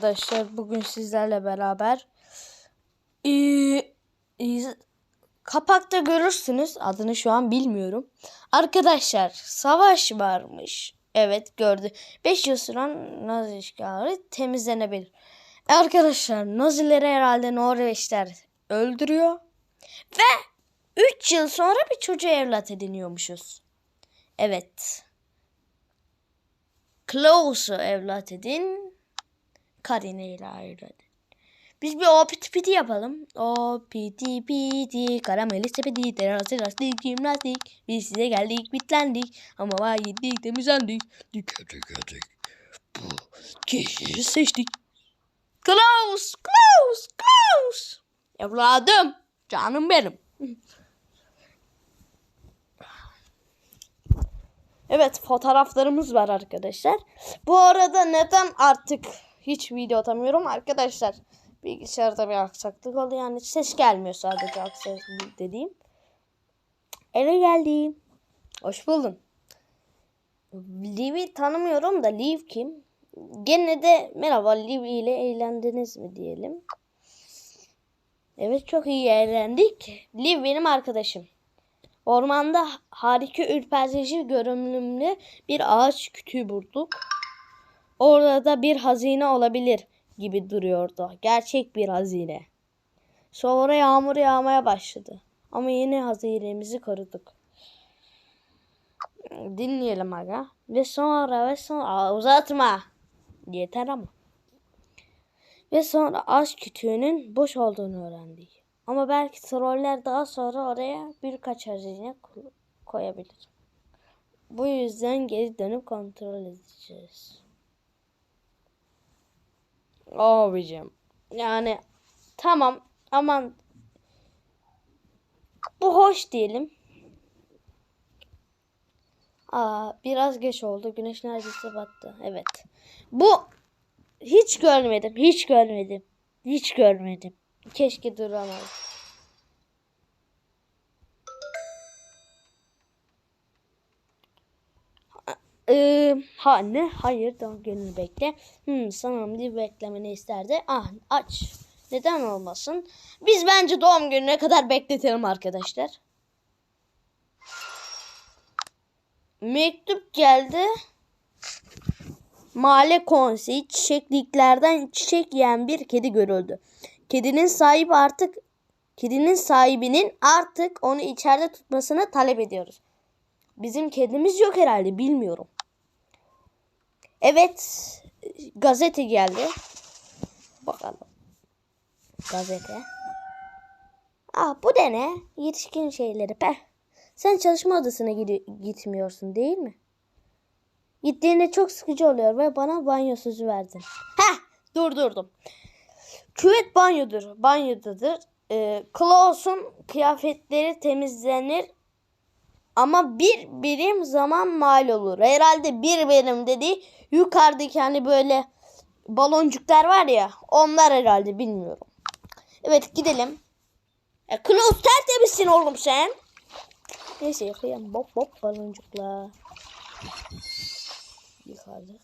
Arkadaşlar bugün sizlerle beraber ee, ee, kapakta görürsünüz adını şu an bilmiyorum. Arkadaşlar savaş varmış. Evet gördü. 5 yıl süren Nazi işgali temizlenebilir. Arkadaşlar Nazileri herhalde Norveçler öldürüyor. Ve 3 yıl sonra bir çocuğu evlat ediniyormuşuz. Evet. Klaus'u evlat edin. Karine ile ayrıldı. Biz bir o piti piti yapalım. O piti piti karameli sepeti terası lastik gimnastik. Biz size geldik bitlendik. Ama vay yedik temizlendik. Dike dike dik. Bu kişiyi seçtik. Klaus! Klaus! Klaus! Evladım! Canım benim. Evet fotoğraflarımız var arkadaşlar. Bu arada neden artık hiç video atamıyorum arkadaşlar. Bilgisayarda bir aksaklık oldu yani ses gelmiyor sadece aksaklık dediğim. Eve geldim. Hoş buldum. Liv'i tanımıyorum da Liv kim? Gene de merhaba Liv ile eğlendiniz mi diyelim. Evet çok iyi eğlendik. Liv benim arkadaşım. Ormanda harika ürpertici görünümlü bir ağaç kütüğü bulduk. Orada bir hazine olabilir gibi duruyordu. Gerçek bir hazine. Sonra yağmur yağmaya başladı. Ama yine hazinemizi koruduk. Dinleyelim aga. Ve sonra ve sonra uzatma. Yeter ama. Ve sonra aşk kütüğünün boş olduğunu öğrendik. Ama belki troller daha sonra oraya birkaç hazine koyabilir. Bu yüzden geri dönüp kontrol edeceğiz. Abicim. Yani tamam aman bu hoş diyelim. Aa, biraz geç oldu. Güneş neredeyse battı. Evet. Bu hiç görmedim. Hiç görmedim. Hiç görmedim. Keşke duramaz. Ee, ha ne? Hayır doğum gününü bekle. Hmm, sanırım bir beklemeni isterdi. Ah aç. Neden olmasın? Biz bence doğum gününe kadar bekletelim arkadaşlar. Mektup geldi. Mahalle konseyi çiçekliklerden çiçek yiyen bir kedi görüldü. Kedinin sahibi artık kedinin sahibinin artık onu içeride tutmasını talep ediyoruz. Bizim kedimiz yok herhalde bilmiyorum. Evet gazete geldi. Bakalım. Gazete. Ah bu da ne? Yetişkin şeyleri pe. Sen çalışma odasına gitmiyorsun değil mi? Gittiğinde çok sıkıcı oluyor ve bana banyo sözü verdin. Heh durdurdum. Küvet banyodur. Banyodadır. Ee, Klaus'un kıyafetleri temizlenir ama bir birim zaman mal olur. Herhalde bir birim dediği yukarıdaki hani böyle baloncuklar var ya onlar herhalde bilmiyorum. Evet gidelim. E, Klaus tertemizsin oğlum sen. Neyse yıkayalım. Bop bop baloncukla. Yıkadık.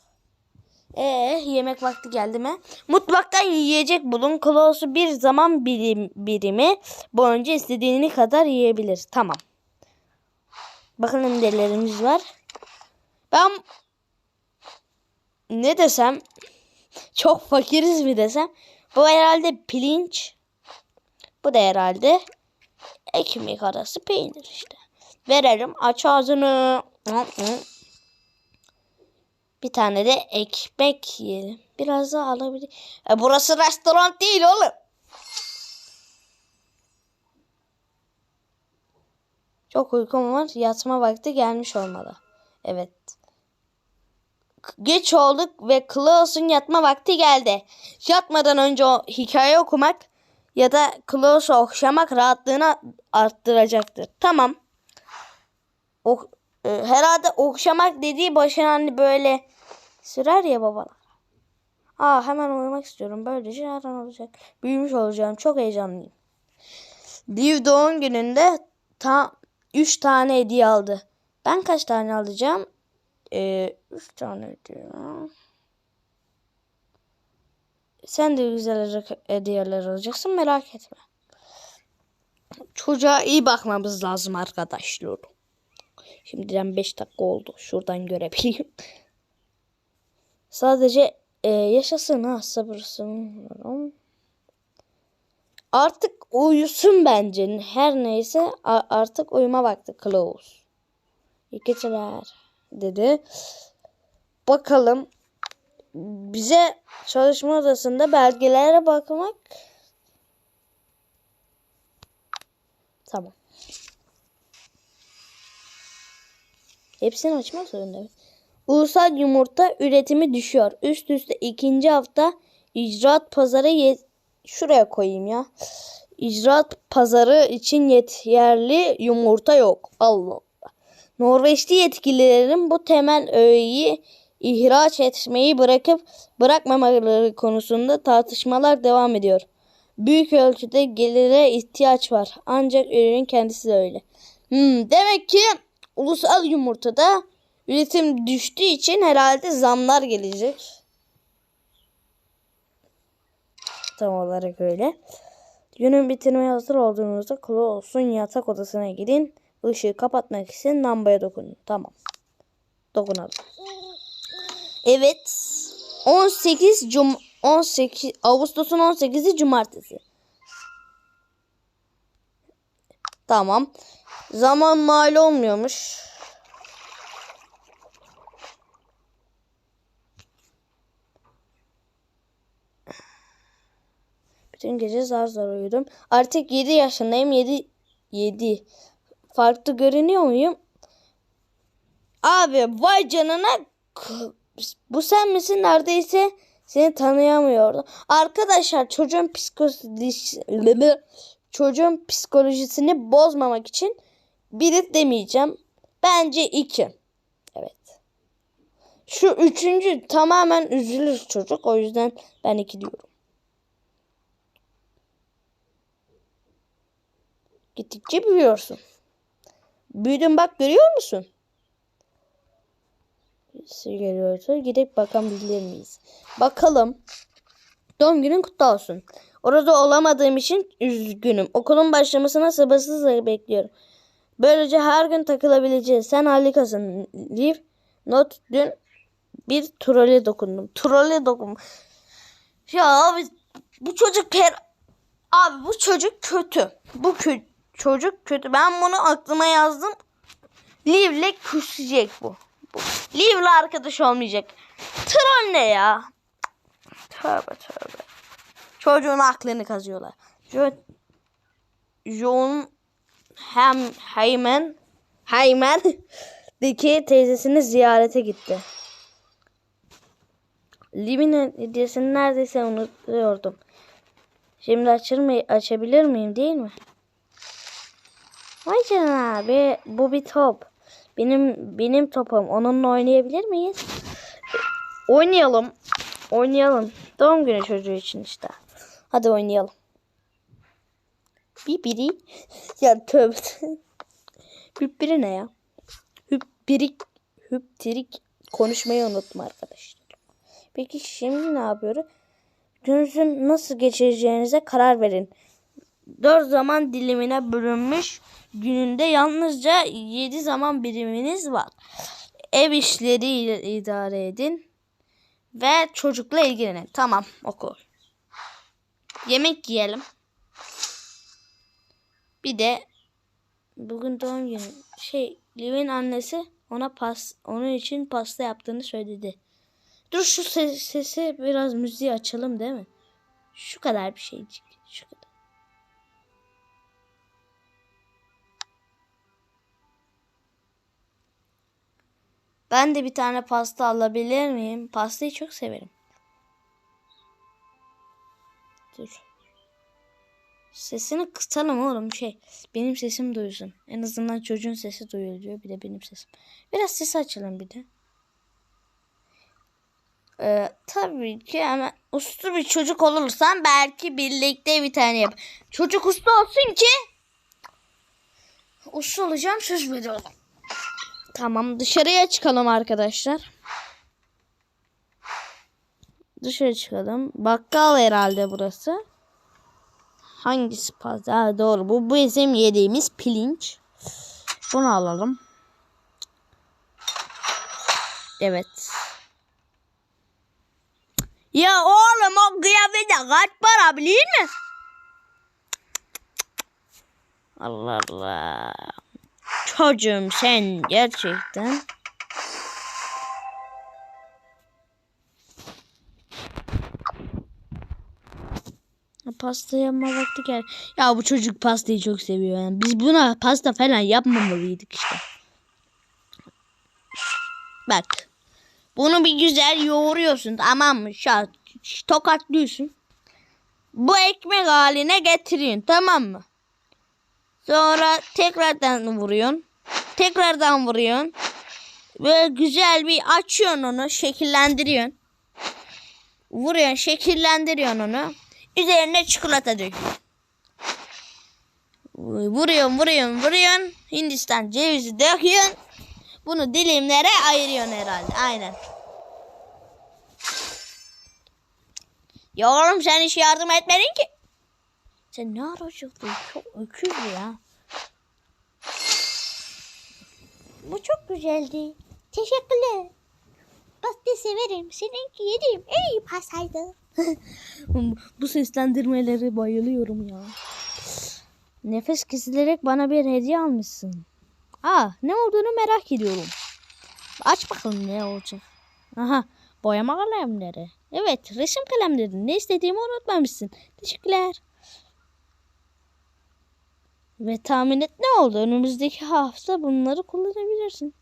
Ee yemek vakti geldi mi? Mutfaktan yiyecek bulun. Klaus'u bir zaman birim, birimi boyunca istediğini kadar yiyebilir. Tamam. Bakın nelerimiz var. Ben ne desem çok fakiriz mi desem bu herhalde pirinç bu da herhalde ekmek arası peynir işte. Verelim aç ağzını. Bir tane de ekmek yiyelim. Biraz daha alabilir. E burası restoran değil oğlum. Çok uykum var. Yatma vakti gelmiş olmalı. Evet. Geç olduk ve Klaus'un yatma vakti geldi. Yatmadan önce o hikaye okumak ya da Klaus'u okşamak rahatlığını arttıracaktır. Tamam. O, e, herhalde okşamak dediği başına hani böyle sürer ya babalar. Aa hemen uyumak istiyorum. Böylece her an olacak. Büyümüş olacağım. Çok heyecanlıyım. Liv doğum gününde tam 3 tane hediye aldı. Ben kaç tane alacağım? 3 ee, tane hediye. sen de güzel hediyeler alacaksın merak etme. Çocuğa iyi bakmamız lazım arkadaşlar. Şimdiden 5 dakika oldu. Şuradan görebileyim. Sadece e, yaşasın ha sabırsın. Artık uyusun bence. Her neyse artık uyuma vakti Close. İyi geceler dedi. Bakalım bize çalışma odasında belgelere bakmak tamam. Hepsini açmak zorundayım. Ulusal yumurta üretimi düşüyor. Üst üste ikinci hafta icraat pazarı şuraya koyayım ya. İcraat pazarı için yeterli yumurta yok. Allah Allah. Norveçli yetkililerin bu temel öğeyi ihraç etmeyi bırakıp bırakmamaları konusunda tartışmalar devam ediyor. Büyük ölçüde gelire ihtiyaç var. Ancak ürünün kendisi de öyle. Hmm, demek ki ulusal yumurtada üretim düştüğü için herhalde zamlar gelecek. Tam olarak öyle. Günün bitirmeye hazır olduğunuzda kulu olsun yatak odasına gidin. Işığı kapatmak için lambaya dokunun. Tamam. Dokunalım. Evet. 18 cum 18 Ağustos'un 18'i cumartesi. Tamam. Zaman mal olmuyormuş. Bütün gece zar zor uyudum. Artık 7 yaşındayım. 7 7. Farklı görünüyor muyum? Abi vay canına bu sen misin? Neredeyse seni tanıyamıyordum. Arkadaşlar çocuğun psikolojisi çocuğun psikolojisini bozmamak için biri demeyeceğim. Bence iki. Evet. Şu üçüncü tamamen üzülür çocuk. O yüzden ben iki diyorum. Gittikçe büyüyorsun. Büyüdün bak görüyor musun? Birisi geliyordu. Gidip bakabilir miyiz? Bakalım. Doğum günün kutlu olsun. Orada olamadığım için üzgünüm. Okulun başlamasına sabırsızlıkla bekliyorum. Böylece her gün takılabileceğiz. Sen harikasın. Liv. Not dün bir trole dokundum. Trole dokun. Ya abi bu çocuk her... Abi bu çocuk kötü. Bu kö çocuk kötü. Ben bunu aklıma yazdım. Liv'le küsecek bu. bu. Liv'le arkadaş olmayacak. Troll ne ya? Tövbe tövbe. Çocuğun aklını kazıyorlar. Jo John hem Heyman Heyman deki teyzesini ziyarete gitti. Liv'in hediyesini neredeyse unutuyordum. Şimdi açır mı, açabilir miyim değil mi? Vay canına abi bu bir top. Benim benim topum. Onunla oynayabilir miyiz? Oynayalım. Oynayalım. Doğum günü çocuğu için işte. Hadi oynayalım. Bir biri. Ya tövbe. Hüp biri ne ya? Hüp birik. Hüp tirik. Konuşmayı unutma arkadaşlar. Peki şimdi ne yapıyoruz? Gününüzü nasıl geçireceğinize karar verin. Dört zaman dilimine bölünmüş gününde yalnızca yedi zaman biriminiz var. Ev işleri idare edin ve çocukla ilgilenin. Tamam oku. Yemek yiyelim. Bir de bugün doğum günü. Şey Liv'in annesi ona pas onun için pasta yaptığını söyledi. Dur şu ses, sesi biraz müziği açalım değil mi? Şu kadar bir şeycik. Şu kadar. Ben de bir tane pasta alabilir miyim? Pastayı çok severim. Dur. Sesini kısalım oğlum şey. Benim sesim duyulsun. En azından çocuğun sesi duyuluyor. Bir de benim sesim. Biraz sesi açalım bir de. Ee, tabii ki ama uslu bir çocuk olursan belki birlikte bir tane yap. Çocuk uslu olsun ki uslu olacağım söz veriyorum. Tamam dışarıya çıkalım arkadaşlar. Dışarı çıkalım. Bakkal herhalde burası. Hangisi? Ha, doğru. Bu bizim yediğimiz pirinç. Bunu alalım. Evet. Ya oğlum o kıyafete kaç para biliyor mi? Allah Allah. Çocuğum sen gerçekten. Pasta yapma vakti gel. Ya bu çocuk pastayı çok seviyor yani. Biz buna pasta falan yapmamalıydık işte. Bak. Bunu bir güzel yoğuruyorsun tamam mı? Şart, tokatlıyorsun. Bu ekmek haline getiriyorsun tamam mı? Sonra tekrardan vuruyorsun. Tekrardan vuruyorsun. Böyle güzel bir açıyorsun onu. Şekillendiriyorsun. Vuruyorsun şekillendiriyorsun onu. Üzerine çikolata döküyorsun. Vuruyorsun vuruyorsun vuruyorsun. Hindistan cevizi döküyorsun. Bunu dilimlere ayırıyorsun herhalde. Aynen. Ya oğlum sen hiç yardım etmedin ki. Sen ne ara çıktın? Çok öküz ya. Bu çok güzeldi. Teşekkürler. Pasta severim. Seninki yediğim en iyi pastaydı. Bu seslendirmeleri bayılıyorum ya. Nefes kesilerek bana bir hediye almışsın. Aa, ne olduğunu merak ediyorum. Aç bakalım ne olacak. Aha, boyama kalemleri. Evet, resim kalemleri. Ne istediğimi unutmamışsın. Teşekkürler. Ve tahmin et ne oldu? Önümüzdeki hafta bunları kullanabilirsin.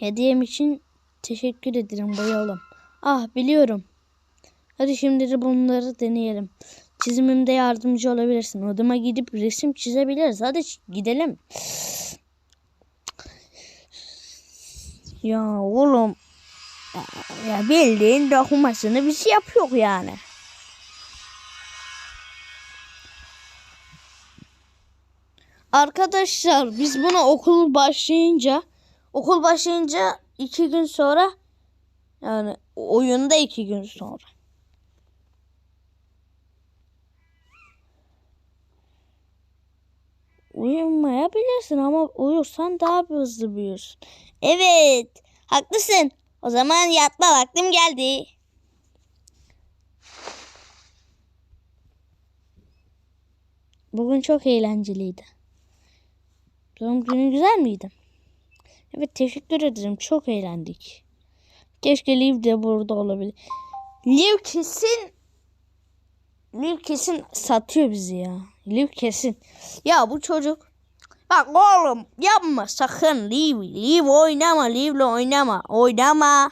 Hediyem için teşekkür ederim bayalım. Ah biliyorum. Hadi şimdi de bunları deneyelim. Çizimimde yardımcı olabilirsin. Odama gidip resim çizebiliriz. Hadi gidelim. Ya oğlum. Ya, bildiğin dokunmasını biz yapıyor yani. Arkadaşlar biz bunu okul başlayınca okul başlayınca iki gün sonra yani oyunda iki gün sonra. Uyumayabilirsin ama uyursan daha hızlı büyürsün. Evet, haklısın. O zaman yatma vaktim geldi. Bugün çok eğlenceliydi. Doğum günü güzel miydi? Evet teşekkür ederim. Çok eğlendik. Keşke Liv de burada olabilir. Liv kesin Liv kesin satıyor bizi ya. Liv kesin. Ya bu çocuk Bak oğlum yapma sakın Liv. Liv oynama. Liv'le oynama. Oynama.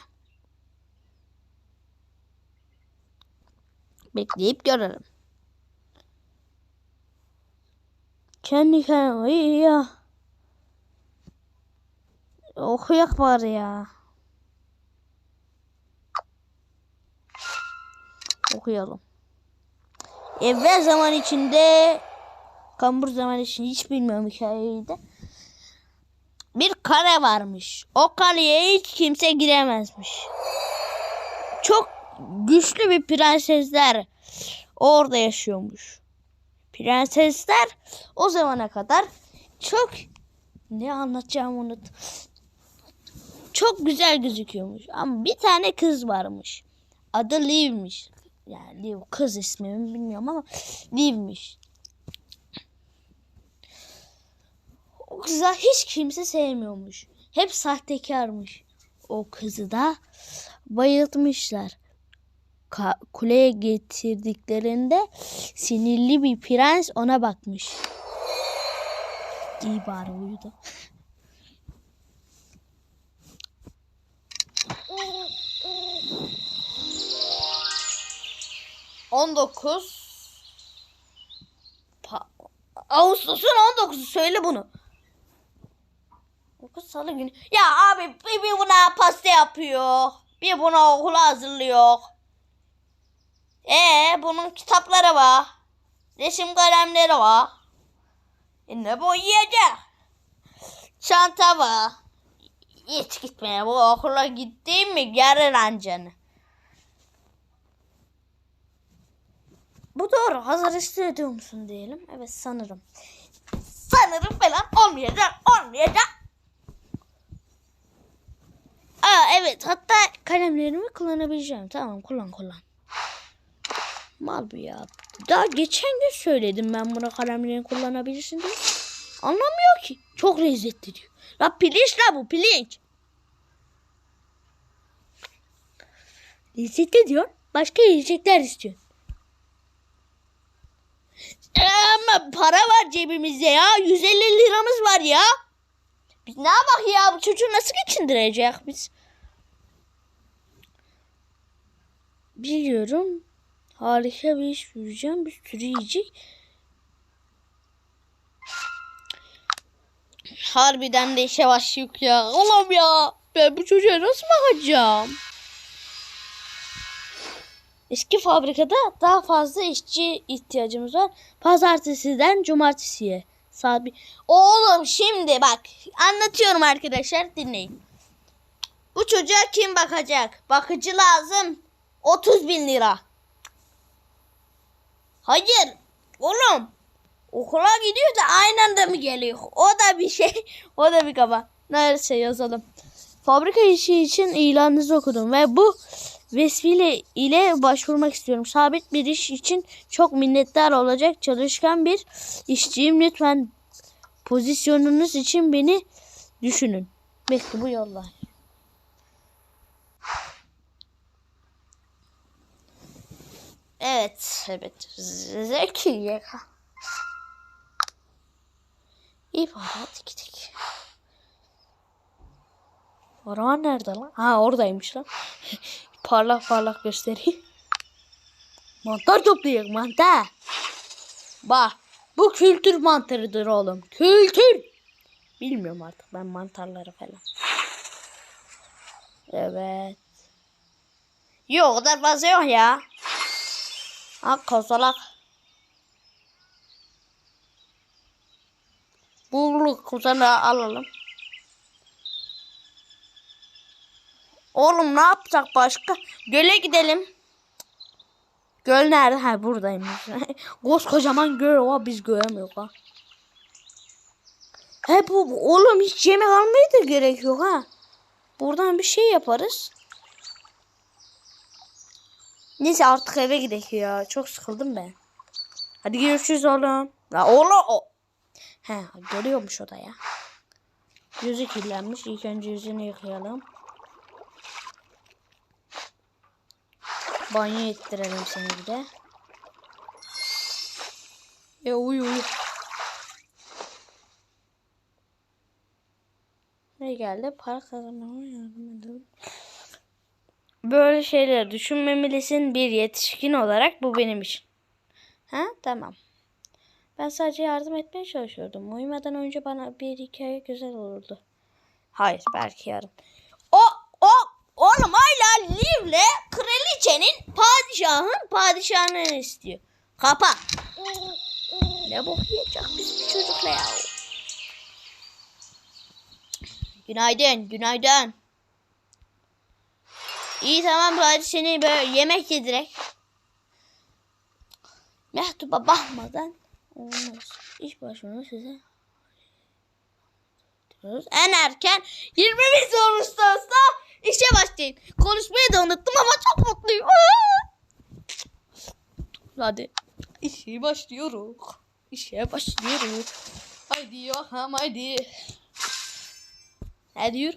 Bekleyip görelim. Kendi kendime iyi ya. Okuyak bari ya. Okuyalım. Evvel zaman içinde kambur zaman için hiç bilmiyorum hikayeyi de. Bir kale varmış. O kaleye hiç kimse giremezmiş. Çok güçlü bir prensesler orada yaşıyormuş. Prensesler o zamana kadar çok ne anlatacağımı unut. Çok güzel gözüküyormuş. Ama bir tane kız varmış. Adı Liv'miş. Yani Liv kız ismi mi bilmiyorum ama Liv'miş. O kıza hiç kimse sevmiyormuş. Hep sahtekarmış. O kızı da bayıltmışlar. Ka- kuleye getirdiklerinde sinirli bir prens ona bakmış. İyi bari uyudu. On dokuz Ağustos'un 19'u söyle bunu. 9 salı günü. Ya abi bir, bir buna pasta yapıyor. Bir buna okula hazırlıyor. E bunun kitapları var. Resim kalemleri var. E ne boyayacak? Çanta var. Hiç gitmeye bu okula gittiğim mi gelir ancanı. Bu doğru. Hazır hissediyor musun diyelim. Evet sanırım. Sanırım falan olmayacak. Olmayacak. Aa evet hatta kalemlerimi kullanabileceğim. Tamam kullan kullan. Mal bu ya. Daha geçen gün söyledim ben buna kalemlerini kullanabilirsin diye. Anlamıyor ki. Çok lezzetli diyor. La pirinç la bu pirinç. Lezzetli diyor. Başka yiyecekler istiyor. Ama para var cebimizde ya. 150 liramız var ya. Biz ne yapak ya? Bu çocuğu nasıl geçindirecek biz? Biliyorum. Harika bir iş bulacağım. Bir sürü yiyecek. Harbiden de işe başlıyor ya. Oğlum ya. Ben bu çocuğa nasıl bakacağım? Eski fabrikada daha fazla işçi ihtiyacımız var. Pazartesiden cumartesiye. Saat bir... Oğlum şimdi bak anlatıyorum arkadaşlar dinleyin. Bu çocuğa kim bakacak? Bakıcı lazım. 30 bin lira. Hayır. Oğlum. Okula gidiyor da aynı anda mı geliyor? O da bir şey. O da bir kaba. Neyse yazalım. Fabrika işi için ilanınızı okudum ve bu vesile ile başvurmak istiyorum. Sabit bir iş için çok minnettar olacak çalışkan bir işçiyim. Lütfen pozisyonunuz için beni düşünün. Mektubu yolla. Evet, evet. Zeki hadi gidelim. Orhan nerede lan? Ha oradaymış lan. parlak parlak göstereyim. Mantar toplayacak mantar. Bak bu kültür mantarıdır oğlum. Kültür. Bilmiyorum artık ben mantarları falan. Evet. Yok o kadar fazla yok ya. Ha kozalak. Burluk kozalağı alalım. Oğlum ne yapacak başka? Göle gidelim. Göl nerede? Ha buradaymış. Koskocaman göl var biz göremiyoruz ha. He bu oğlum hiç yemek almaya da gerek yok ha. Buradan bir şey yaparız. Neyse artık eve gidelim ya. Çok sıkıldım ben. Hadi görüşürüz oğlum. La oğlum o. He görüyormuş o da ya. Yüzü kirlenmiş. İlk önce yüzünü yıkayalım. Banyo ettirelim seni bir de. E uyu uyu. Ne geldi? Para kazanmama yardım edelim. Böyle şeyler düşünmemelisin bir yetişkin olarak bu benim işim. Ha tamam. Ben sadece yardım etmeye çalışıyordum. Uyumadan önce bana bir hikaye güzel olurdu. Hayır belki yarın. Hala Liv'le kraliçenin padişahın padişahını istiyor. Kapa. Ne bok biz bu çocukla ya. Günaydın, günaydın. İyi tamam hadi seni böyle yemek yedirek. Mektuba bakmadan olmaz. İş başvurunu size en erken 21 Ağustos'ta işe başlayın. Konuşmayı da unuttum ama çok mutluyum. Hadi işe başlıyoruz. İşe başlıyoruz. Haydi bakalım haydi. Ne diyor?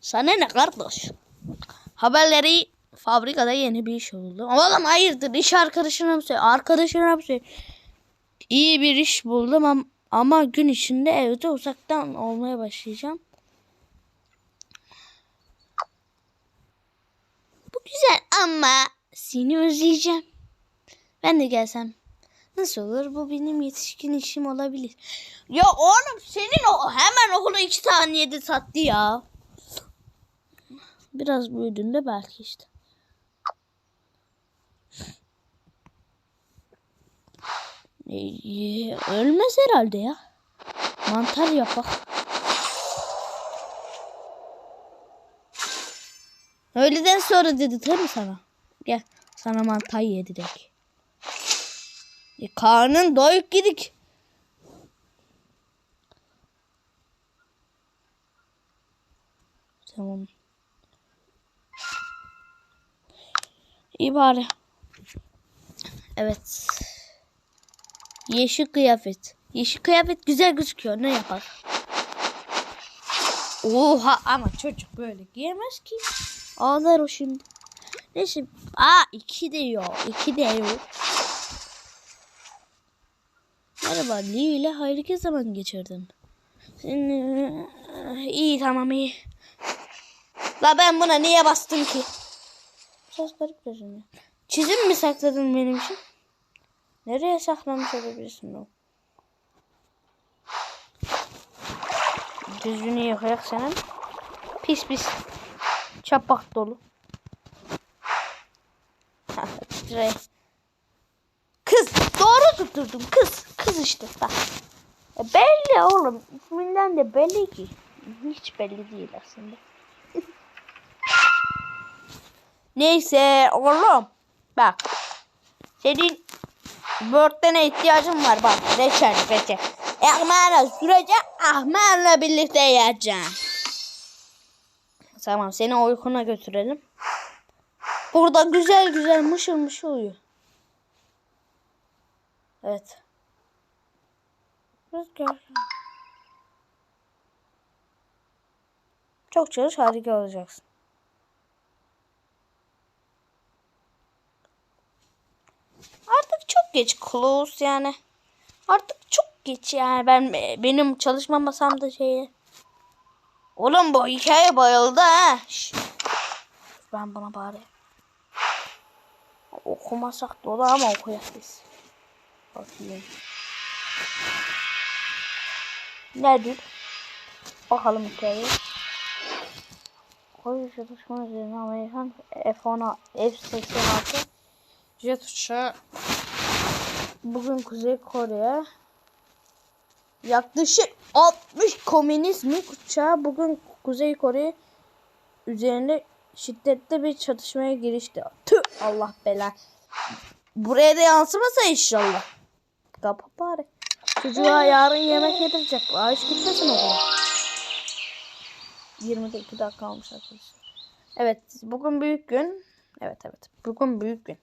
Sana ne kardeş? Haberleri fabrikada yeni bir iş oldu. Oğlum hayırdır iş arkadaşına mı söyle? Arkadaşına mı söyle? İyi bir iş buldum ama, ama gün içinde evde uzaktan olmaya başlayacağım. Güzel ama seni özleyeceğim. Ben de gelsem. Nasıl olur? Bu benim yetişkin işim olabilir. Ya oğlum senin o hemen okulu iki saniyede sattı ya. Biraz büyüdüğünde belki işte. Ee, ölmez herhalde ya. Mantar yapak. Öğleden sonra dedi mi sana? Gel sana mantay yedirek. E, karnın doyuk gidik. Tamam. İyi bari. Evet. Yeşil kıyafet. Yeşil kıyafet güzel gözüküyor. Ne yapar? Oha ama çocuk böyle giyemez ki. Ağlar o şimdi. Neyse. Aa iki de yok. İki de yok. Merhaba Lee ile harika zaman geçirdin. Senin- İyi tamam iyi. La ben buna niye bastım ki? Biraz garip görünüyor. Çizim mi sakladın benim için? Nereye saklamış olabilirsin o? Düzgünü yıkayak senin. Pis pis. Çapak dolu. Kız doğru tutturdum kız. Kız işte bak. E, belli oğlum. İsminden de belli ki. Hiç belli değil aslında. Neyse oğlum. Bak. Senin börtene ihtiyacın var bak. Reçel reçel. Ekmeğine süreceğim. Ahmet'le birlikte yiyeceğim. Tamam seni uykuna götürelim. Burada güzel güzel mışıl mışıl uyu. Evet. Rüzgar. Çok çalış harika olacaksın. Artık çok geç close yani. Artık çok geç yani ben benim çalışma masamda şeye. Oğlum bu hikaye bayıldı ha. Şş. Ben buna bari. Okumasak da olur ama okuyak biz. Bakayım. Nedir? Bakalım hikaye. Koyu çalışma üzerine Amerikan F-10 F-86 jet uçağı bugün Kuzey Kore'ye yaklaşık 60 komünizm uçağı bugün Kuzey Kore üzerinde şiddetli bir çatışmaya girişti. Tüh Allah bela. Buraya da yansımasa inşallah. Kapı bari. Çocuğa yarın yemek yedirecek. Ağaç gitmesin okula. 22 dakika kalmış arkadaşlar. Evet bugün büyük gün. Evet evet bugün büyük gün.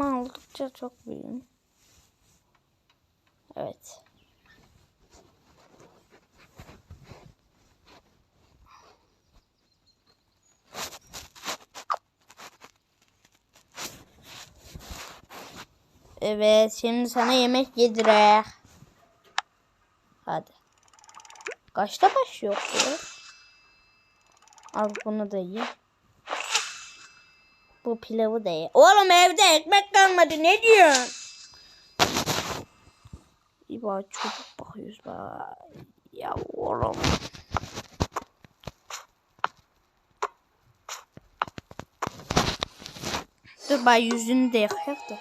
Ama oldukça çok büyüğüm. Evet. Evet, şimdi sana yemek yedirek. Hadi. Kaçta başlıyor bu? Al bunu da ye. Bu pilavı da ye. Oğlum evde ekmek kalmadı. Ne diyorsun? İba çocuk bakıyoruz be. Ya oğlum. Dur ben yüzünü de yakacak da.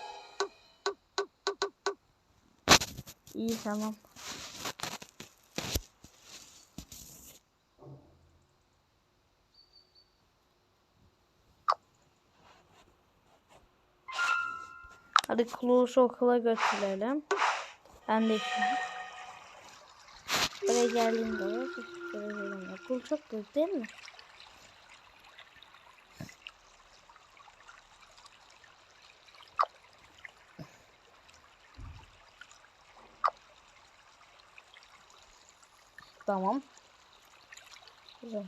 İyi tamam. Hadi Kuluç'u okula götürelim. Ben de işim. Buraya geldiğimde var. Buraya geldiğimde. Okul çok büyük değil mi? Tamam. Güzel.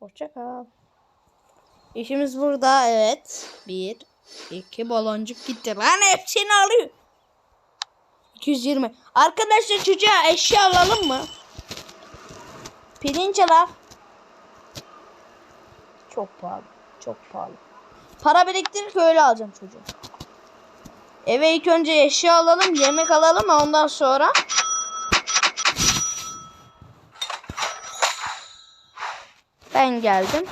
Hoşça kal. İşimiz burada evet. Bir, iki baloncuk gitti. Lan hepsini alıyor. 220. Arkadaşlar çocuğa eşya alalım mı? Pirinç al. Çok pahalı. Çok pahalı. Para biriktirip öyle alacağım çocuğu. Eve ilk önce eşya alalım, yemek alalım ondan sonra Ben geldim.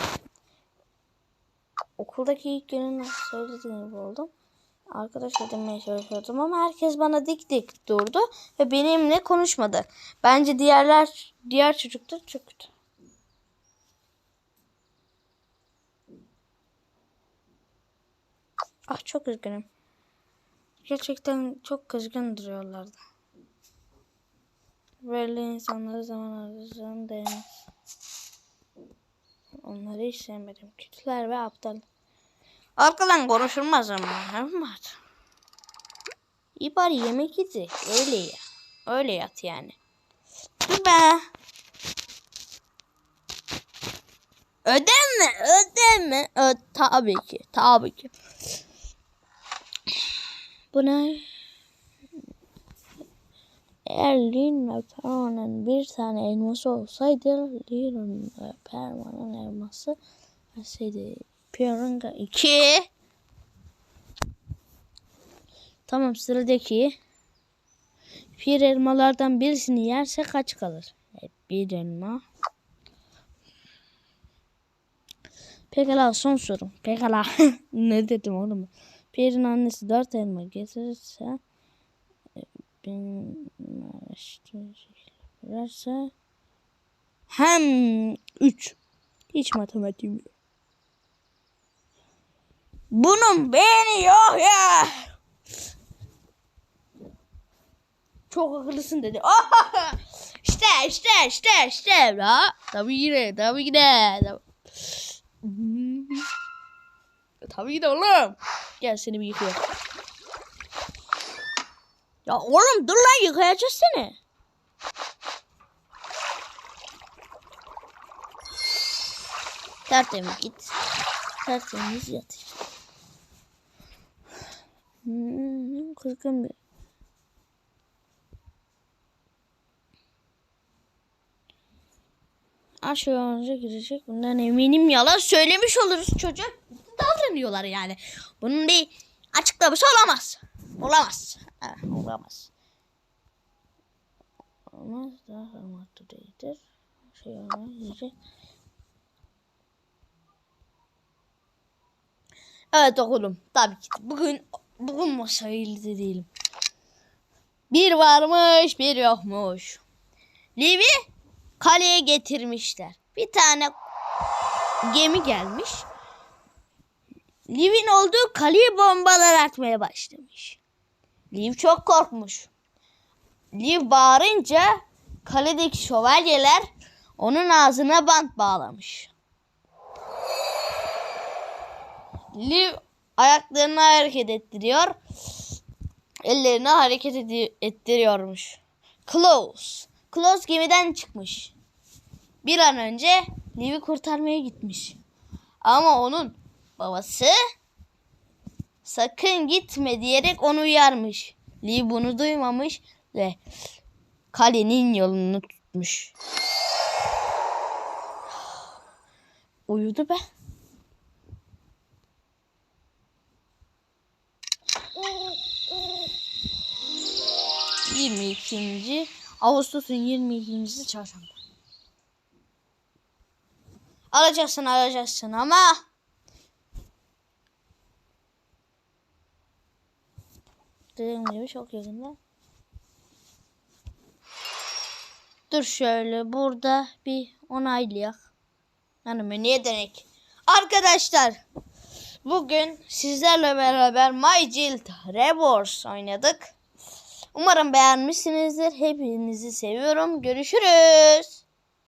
Okuldaki ilk günün söylediğim gibi oldum. arkadaş edinmeye çalışıyordum ama herkes bana dik dik durdu ve benimle konuşmadı. Bence diğerler diğer çocuklar çok. Ah çok üzgünüm. Gerçekten çok kızgın duruyorlardı. Böyle insanları zaman harcayacağım değmez. Onları hiç sevmedim. Kötüler ve aptal. Arkadan konuşulmaz ama. Evet. İyi bari yemek yedi. Öyle ya. Öyle yat yani. Dur be. Ödeme, ödeme. Ö tabii ki, tabii ki. Bu ne? Eğer Lin ve Perman'ın bir tane elması olsaydı ve Perman'ın elması verseydi Piorunga 2 Tamam sıradaki bir elmalardan birisini yerse kaç kalır? Evet, bir elma. Pekala son sorum. Pekala. ne dedim oğlum? Pierre'in annesi dört elma getirirse benim araştırırsa hem üç. Hiç matematiğim yok. Bunun beyni yok ya. Çok akıllısın dedi. işte işte işte işte. La. Tabii ki de tabii ki de. Tabii. Ki de oğlum. Gel seni bir yıkayayım. Ya oğlum dur lan yıkayacağız seni. Tertemiz git. Tertemiz yat. Hmm, kızgın bir. Aşağı olunca girecek. Bundan eminim yalan söylemiş oluruz çocuk. Davranıyorlar yani. Bunun bir açıklaması olamaz. Olamaz. Ha, olamaz. Olmaz. Daha formatlı değildir. Şey. Diyecek. Evet oğlum. Tabii ki. Bugün bugün masayla değilim. Bir varmış bir yokmuş. Livi kaleye getirmişler. Bir tane gemi gelmiş. Liv'in olduğu kaleye bombalar atmaya başlamış. Liv çok korkmuş. Liv bağırınca kaledeki şövalyeler onun ağzına bant bağlamış. Liv ayaklarını hareket ettiriyor. Ellerini hareket ettiriyormuş. Close. Close gemiden çıkmış. Bir an önce Liv'i kurtarmaya gitmiş. Ama onun babası sakın gitme diyerek onu uyarmış. Liv bunu duymamış ve kalenin yolunu tutmuş. Uyudu be. Yirmi ikinci Ağustos'un 22. çarşamba. Alacaksın alacaksın ama dediğim gibi çok yakında. Dur şöyle burada bir onaylayak. Yani menüye dönek. Arkadaşlar bugün sizlerle beraber My Guild Rewards oynadık. Umarım beğenmişsinizdir. Hepinizi seviyorum. Görüşürüz.